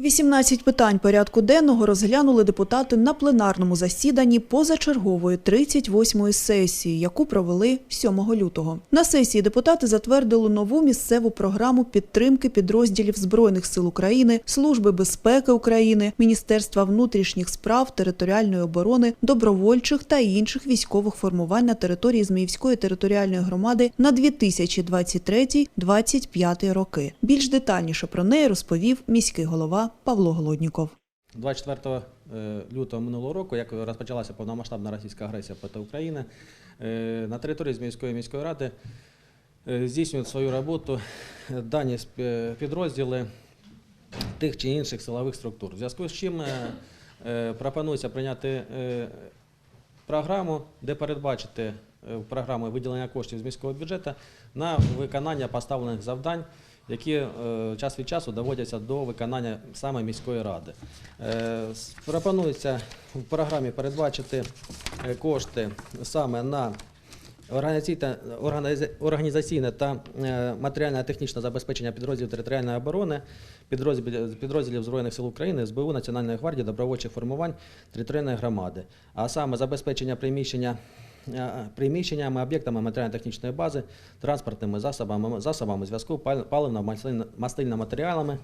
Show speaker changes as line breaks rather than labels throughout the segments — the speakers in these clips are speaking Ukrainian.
18 питань порядку денного розглянули депутати на пленарному засіданні позачергової 38-ї сесії, яку провели 7 лютого. На сесії депутати затвердили нову місцеву програму підтримки підрозділів Збройних сил України, Служби безпеки України, Міністерства внутрішніх справ, територіальної оборони, добровольчих та інших військових формувань на території Зміївської територіальної громади на 2023-2025 роки. Більш детальніше про неї розповів міський голова Павло Голодніков.
24 е, лютого минулого року, як розпочалася повномасштабна російська агресія проти України, е, на території Зміївської міської ради е, здійснюють свою роботу дані підрозділи тих чи інших силових структур. В зв'язку з чим пропонується прийняти програму, де передбачити в програмі виділення коштів з міського бюджету на виконання поставлених завдань, які е, час від часу доводяться до виконання саме міської ради. Е, Пропонується в програмі передбачити е, кошти саме на організаційне- організа- організаційне та е, матеріально-технічне забезпечення підрозділів територіальної оборони, підрозділів Збройних сил України, СБУ, Національної гвардії, добровольчих формувань територіальної громади, а саме забезпечення приміщення. Е, Приміщеннями, об'єктами матеріально-технічної бази, транспортними засобами, засобами зв'язку, паливно-мастильними матеріалами,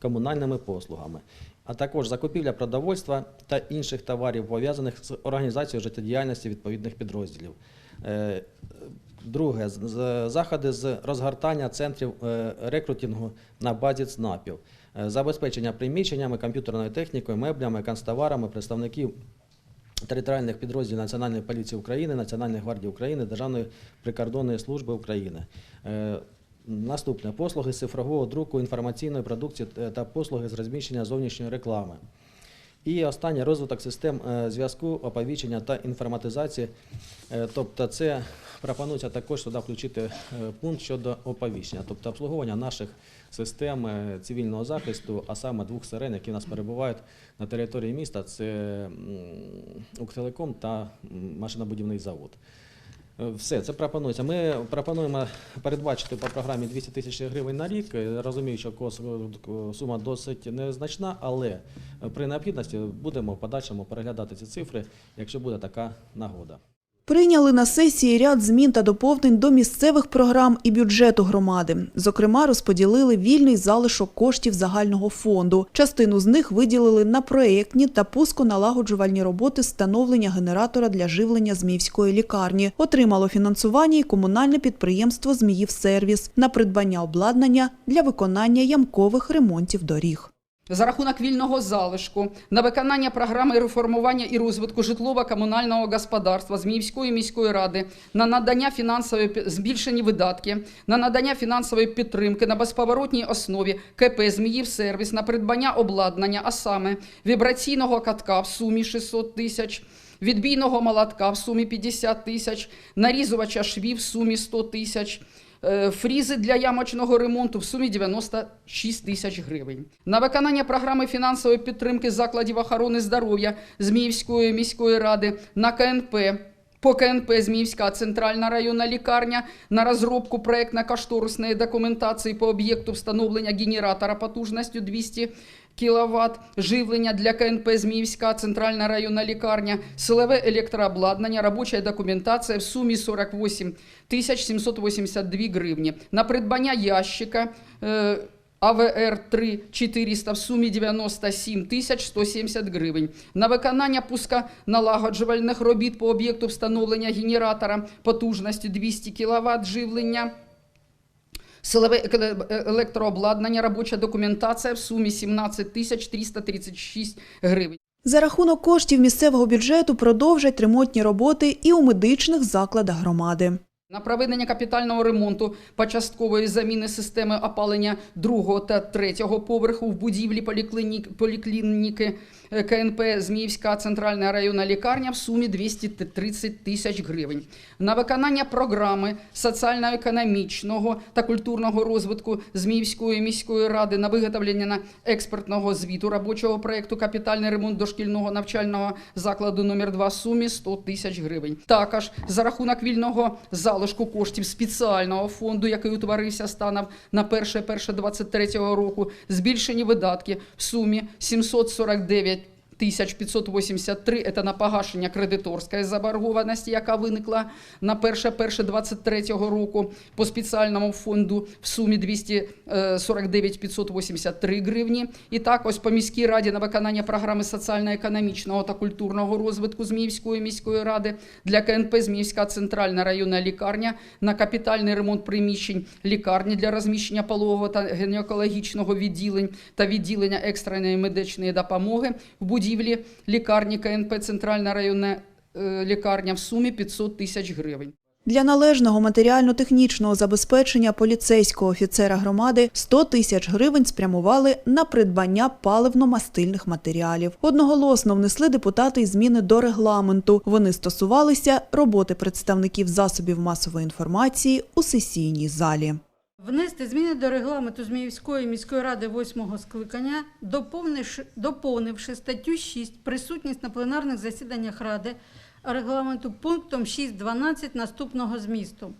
комунальними послугами, а також закупівля продовольства та інших товарів, пов'язаних з організацією життєдіяльності відповідних підрозділів. Е, Друге, заходи з розгортання центрів е, рекрутингу на базі ЦНАПів, Е, забезпечення приміщеннями, комп'ютерною технікою, меблями, канцтоварами представників територіальних підрозділів Національної поліції України, Національної гвардії України, Державної прикордонної служби України. Е, Наступне послуги цифрового друку інформаційної продукції е, та послуги з розміщення зовнішньої реклами. І останнє розвиток систем е, зв'язку, оповіщення та інформатизації. Е, Тобто, це пропонується також сюди включити е, пункт щодо оповіщення, тобто обслуговування наших систем цивільного захисту, а саме двох сирен, які в нас перебувають на території міста. Це уктелеком та машинобудівний завод. Е, Все, це пропонується. Ми пропонуємо передбачити по програмі 200 тисяч гривень на рік. Е, Розумію, що кос- сума досить незначна, але е, при необхідності будемо в подальшому переглядати ці цифри, якщо буде така нагода.
Прийняли на сесії ряд змін та доповнень до місцевих програм і бюджету громади. Зокрема, розподілили вільний залишок коштів загального фонду. Частину з них виділили на проєктні та пусконалагоджувальні роботи встановлення генератора для живлення Зміївської лікарні. Отримало фінансування і комунальне підприємство «Зміївсервіс» на придбання обладнання для виконання ямкових ремонтів доріг.
За рахунок вільного залишку на виконання програми реформування і розвитку житлово-комунального господарства Зміївської міської ради на надання фінансової збільшені видатки, на надання фінансової підтримки на безповоротній основі КП Зміївсервіс на придбання обладнання, а саме вібраційного катка в сумі 600 тисяч. Відбійного молотка в сумі 50 тисяч, нарізувача швів в сумі 100 тисяч, фрізи для ямочного ремонту в сумі 96 тисяч гривень. На виконання програми фінансової підтримки закладів охорони здоров'я Зміївської міської ради на КНП. По КНП Зміївська центральна районна лікарня на розробку проектно-кошторисної документації по об'єкту встановлення генератора потужністю 200 кВт, живлення для КНП Зміївська центральна районна лікарня, силове електрообладнання, робоча документація в сумі 48 тисяч 782 гривні. На придбання ящика е, АВР-3 400 в сумі 97 тисяч 170 гривень. На виконання пуска налагоджувальних робіт по об'єкту встановлення генератора потужністю 200 кВт живлення. Силове екле- е- електрообладнання, робоча документація в сумі 17 тисяч 336 гривень.
За рахунок коштів місцевого бюджету продовжать ремонтні роботи і у медичних закладах громади.
На проведення капітального ремонту початкової заміни системи опалення другого та третього поверху в будівлі поліклініки е, КНП Зміївська центральна районна лікарня в сумі 230 тисяч гривень. На виконання програми соціально-економічного та культурного розвитку Зміївської міської ради на виготовлення експертного звіту робочого проєкту капітальний ремонт дошкільного навчального закладу номер 2 в сумі 100 тисяч гривень. Також за рахунок вільного залу залишку коштів спеціального фонду, який утворився станом на 1.1.23 року, збільшені видатки в сумі 749 тисяч 583 – це на погашення кредиторської заборгованості, яка виникла на 1.1.23 року по спеціальному фонду в сумі 249 583 гривні. І так, ось по міській раді на виконання програми соціально-економічного та культурного розвитку Зміївської міської ради для КНП Зміївська центральна районна лікарня на капітальний ремонт приміщень лікарні для розміщення пологового та гінекологічного відділень та відділення екстреної медичної допомоги в будівлі лікарні КНП Центральна районна е, лікарня в сумі 500 тисяч гривень.
Для належного матеріально-технічного забезпечення поліцейського офіцера громади 100 тисяч гривень спрямували на придбання паливно-мастильних матеріалів. Одноголосно внесли депутати й зміни до регламенту. Вони стосувалися роботи представників засобів масової інформації у сесійній залі.
Внести зміни до регламенту Зміївської міської ради восьмого скликання, доповнивши, статтю 6 присутність на пленарних засіданнях ради регламенту пунктом 6.12 наступного змісту.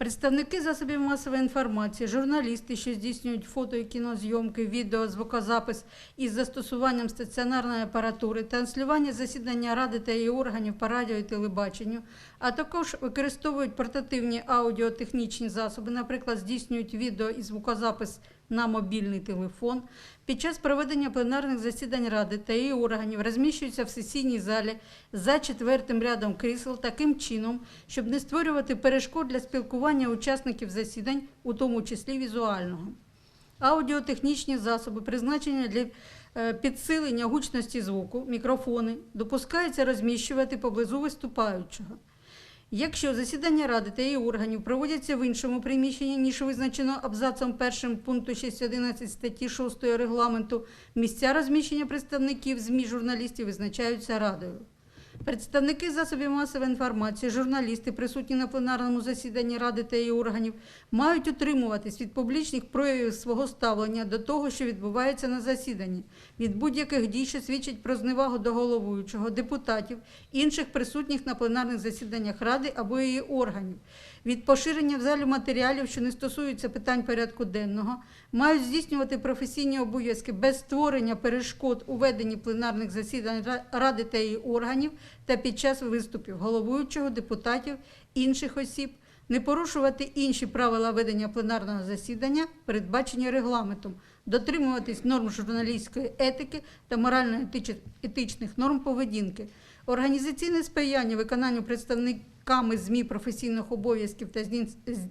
Представники засобів масової інформації, журналісти, що здійснюють фото і кінозйомки, відео, звукозапис із застосуванням стаціонарної апаратури, транслювання засідання ради та її органів по радіо і телебаченню, а також використовують портативні аудіотехнічні засоби, наприклад, здійснюють відео і звукозапис на мобільний телефон. Під час проведення пленарних засідань ради та її органів розміщуються в сесійній залі за четвертим рядом крісел таким чином, щоб не створювати перешкод для спілкування учасників засідань, у тому числі візуального. Аудіотехнічні засоби, призначені для е, підсилення гучності звуку, мікрофони, допускається розміщувати поблизу виступаючого. Якщо засідання ради та її органів проводяться в іншому приміщенні, ніж визначено абзацом першим пункту 6.11 статті 6 регламенту, місця розміщення представників ЗМІ журналістів визначаються радою. Представники засобів масової інформації, журналісти, присутні на пленарному засіданні ради та її органів, мають утримуватись від публічних проявів свого ставлення до того, що відбувається на засіданні, від будь-яких дій, що свідчать про зневагу до головуючого, депутатів, інших присутніх на пленарних засіданнях ради або її органів, від поширення в залі матеріалів, що не стосуються питань порядку денного, мають здійснювати професійні обов'язки без створення перешкод у веденні пленарних засідань ради та її органів та під час виступів головуючого, депутатів, інших осіб, не порушувати інші правила ведення пленарного засідання, передбачені регламентом, дотримуватись норм журналістської етики та морально-етичних норм поведінки, організаційне сприяння виконанню представниками ЗМІ професійних обов'язків та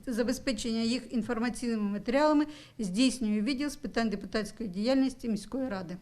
забезпечення їх інформаційними матеріалами здійснює відділ з питань депутатської діяльності міської ради.